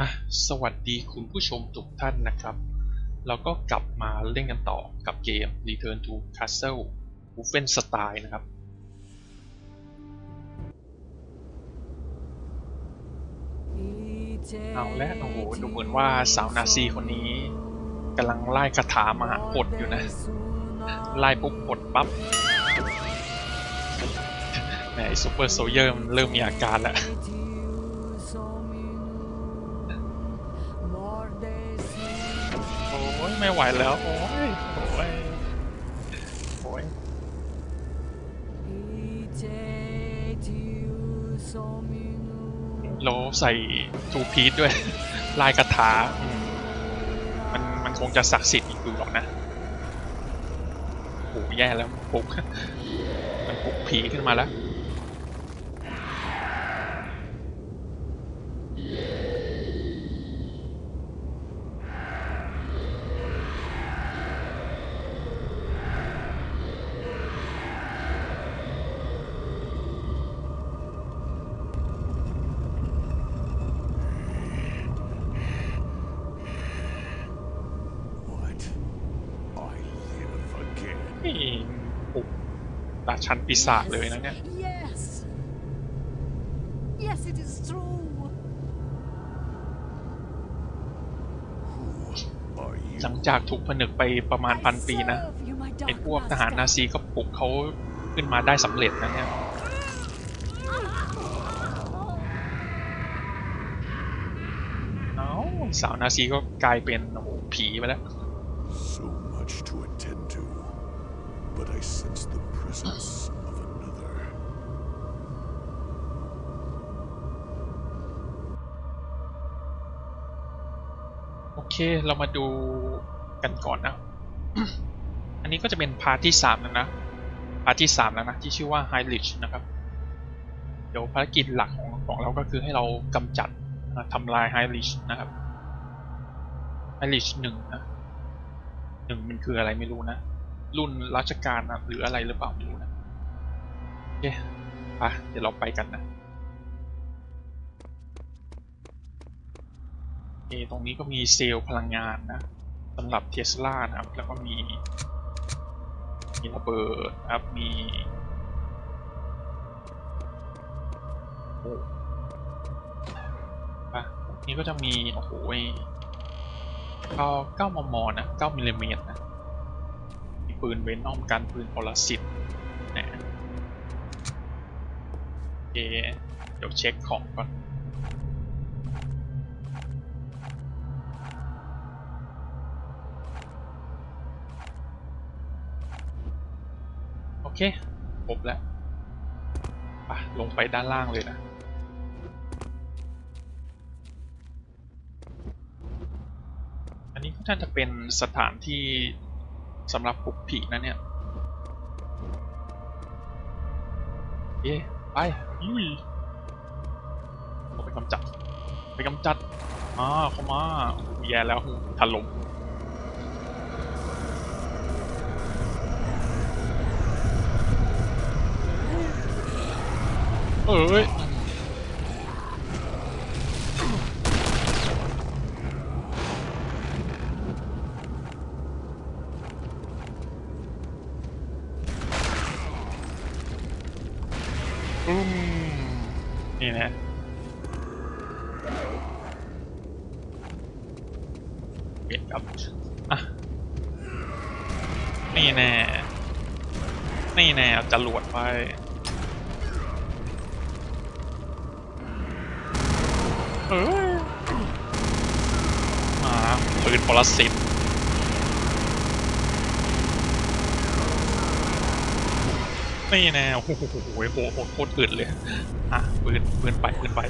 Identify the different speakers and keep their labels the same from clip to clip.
Speaker 1: อะสวัสดีคุณผู้ชมทุกท่านนะครับ เราก็กลับมาเล่นกันต่อกับเกม Return to Castle Wolfenstein นะครับ เอาและโอ้โหดูเหมือนว่าสาวนาซีคนนี้กำลังไล่คาถามาหดอยู่นะ ไล่ปุ๊บหดปั๊บแหมซูเปอร์โซเยอร์มันเริ่มมีอาการแล้ว ไม่ไหวแล้ว โอ้ยโอ้ยโอ้ยโลใส่ทูพีทด้วย ลายกระถาอืมมันมันคงจะศักดิ์สิทธิ์อีกอยู่หรอกนะโอ้แย่แล้วมันปลุกมันปลุกผีขึ้นมาแล้ว ตาชันปีศาจเลยนะเนี่ย
Speaker 2: Yes. Yes, it is true.
Speaker 3: Who are you?
Speaker 1: หลังจากถูกผนึกไปประมาณ
Speaker 2: I
Speaker 1: พันปีนะ
Speaker 2: serve you, my
Speaker 1: ไอ้
Speaker 2: dark
Speaker 1: พวกทหารนา
Speaker 2: master.
Speaker 1: ซีก็ปลุกเขาขึ้นมาได้สำเร็จนะเนี่ยเอ้าสาวนาซีก็กลายเป็นโอ้โหผีไปแล้ว
Speaker 3: So much to attend to, but I sense the presence of another.
Speaker 1: โอเคเรามาดูกันก่อนนะ อันนี้ก็จะเป็นพาร์ทที่สามแล้วนะ พาร์ทที่สามแล้วนะ ที่ชื่อว่า High Lich นะครับ เดี๋ยวภารกิจหลักของของเราก็คือให้เรากำจัดทำลาย High Lich นะครับ High Lich หนึ่งนะหนึ่งมันคืออะไรไม่รู้นะ รุ่นราชการนะหรืออะไรหรือเปล่าไม่รู้นะโอเคไปเดี๋ยวเราไปกันนะโอเคตรงนี้ก็มีเซลล์พลังงานนะสำหรับเทสลานะครับ แล้วก็มีมีระเบิดครับมีโอ้อะนี้ก็จะมี โอ้โหไอ้เก้าเก้ามมนะเก้ามิลลิเมตร ปืนเวนอมกันปืนปรสิตนะโอเคเดี๋ยวเช็คของก่อนโอเคครบแล้วไปลงไปด้านล่างเลยนะอันนี้ก็น่าจะเป็นสถานที่ สำหรับปลุกผีนะเนี่ยเย้ไปยุยเราไปกำจัด ไปกำจัดมาเข้ามาแย่แล้วถล่มเอ้ย ยนครับอะนี่แน่ นี่แน่เอาจรวดไป เอ้ยมาปืนปรสิตนี่แน่โอ้โหโหโหโหโหโคตรอึดเลย อะปืนปืนไปปืนไป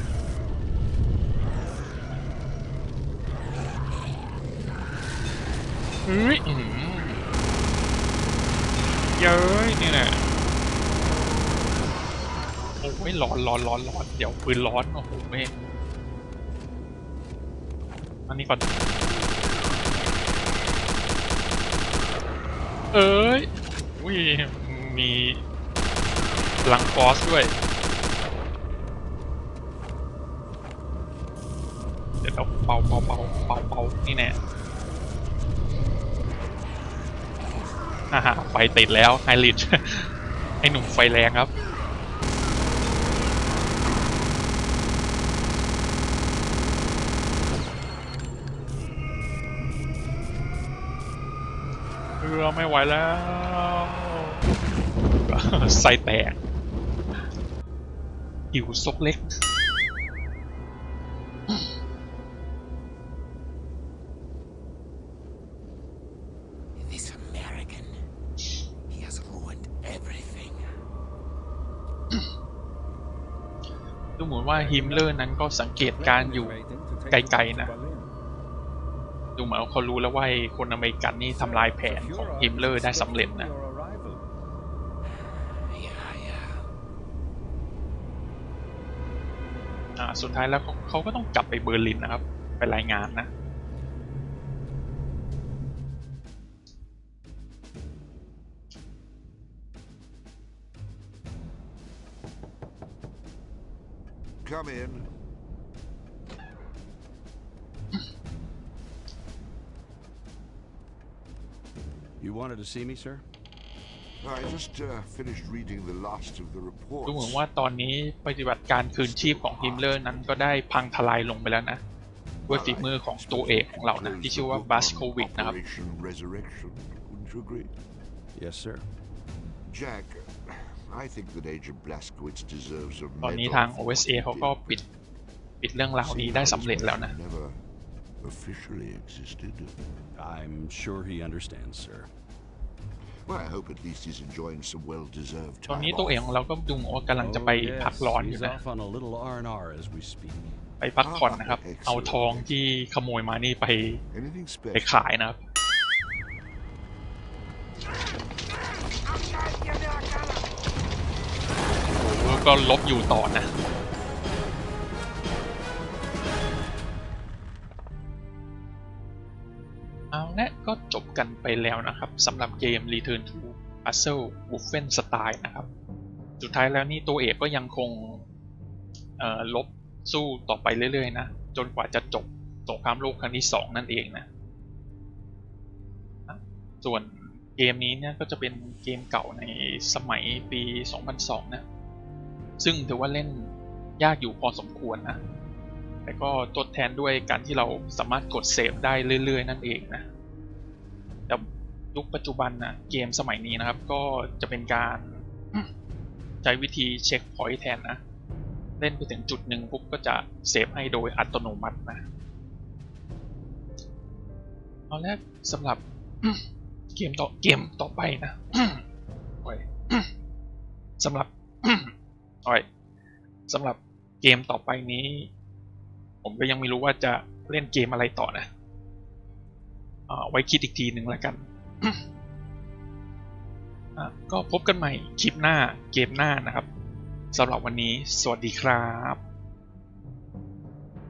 Speaker 1: เฮ้ยเย้ยนี่แหละโอ้ยร้อนร้อนร้อนร้อนเดี๋ยวปืนร้อนโอ้โหเว้ยอันนี้ก่อนเอ้ยอุ้ยมีพลังฟอสด้วย เดี๋ยวเราเป่าเป่าเป่าเป่าเป่านี่แน่ ฮ่าฮ่าไฟติดแล้วไฮริชไอหนุ่มไฟแรงครับเรือไม่ไหวแล้วไส้แตกหิวซกเล็ก ดูเหมือนว่าฮิมเลอร์นั้นก็สังเกตการอยู่ไกลๆนะ ดูเหมือนเขารู้แล้วว่าคนอเมริกันนี่ทำลายแผนของฮิมเลอร์ได้สำเร็จนะสุดท้ายแล้วเขาก็ต้องกลับไปเบอร์ลินนะครับ ไปรายงานนะ
Speaker 3: of the
Speaker 1: ดูเหมือน
Speaker 3: reports.
Speaker 1: ว่าตอนนี้ปฏิบัติการคืนชีพของฮิมเลอร์นั้นก็ได้พังทลายลงไปแล้วนะด้วยฝีมือของตัวเอกของเรานะที่ชื่อว่าบาสโควิกนะครับ
Speaker 3: Operation Resurrection, wouldn't you agree?
Speaker 4: Yes, sir.
Speaker 3: Jack, I think that Agent Blaskowitz deserves a
Speaker 1: ตอนนี้
Speaker 3: medal
Speaker 1: ทาง
Speaker 3: for what
Speaker 1: OSA
Speaker 3: he
Speaker 1: เขาก็
Speaker 3: did.
Speaker 1: ปิดปิดเรื่องราวนี้
Speaker 3: Seeing
Speaker 1: ได้
Speaker 3: how
Speaker 1: สำเร็จ
Speaker 3: this
Speaker 1: แล้วนะ
Speaker 3: man Never officially existed.
Speaker 4: I'm sure he understands, sir.
Speaker 3: Well, I hope at least he's enjoying some well-deserved
Speaker 1: ตอน
Speaker 3: time
Speaker 1: นี้ตัวเอก
Speaker 3: off.
Speaker 1: ของเราก็ดูเหมือนว่ากำลังจะไป
Speaker 4: Oh,
Speaker 1: พัก
Speaker 4: yes,
Speaker 1: ร้อนอยู่
Speaker 4: he's
Speaker 1: นะ
Speaker 4: off on a little R&R as we speak.
Speaker 1: ไปพักผ่อนนะครับ
Speaker 3: Excellent
Speaker 1: เอาทองที่ขโมยมานี่ไป
Speaker 3: Anything
Speaker 1: ไป
Speaker 3: special?
Speaker 1: ขายนะครับ ก็ลบอยู่ต่อนะ เอาละก็จบกันไปแล้วนะครับสำหรับเกม Return to Puzzle Wolfen Style นะครับ สุดท้ายแล้วนี่ตัวเอกก็ยังคงลบสู้ต่อไปเรื่อยๆนะ จนกว่าจะจบสงครามโลกครั้งที่สองนั่นเองนะ ส่วนเกมนี้เนี่ยก็จะเป็นเกมเก่าในสมัยปี 2002 นะ ซึ่งถือว่าเล่นยากอยู่พอสมควรนะแต่ก็ทดแทนด้วยการที่เราสามารถกดเซฟได้เรื่อย ๆ นั่นเองนะแต่ยุคปัจจุบันนะเกมสมัยนี้นะครับ ก็จะเป็นการใช้วิธีเช็คพอยต์แทนนะเล่นไปถึงจุดหนึ่งปุ๊บก็จะเซฟให้โดยอัตโนมัตินะเอาแรกสำหรับเกมต่อเกมต่อไปนะสำหรับ โอ้ยสำหรับเกมต่อไปนี้ ผมก็ยังไม่รู้ว่าจะเล่นเกมอะไรต่อนะไว้คิดอีกทีหนึ่งแล้วกันก็พบกันใหม่คลิปหน้าเกมหน้านะครับสำหรับวันนี้ สวัสดีครับ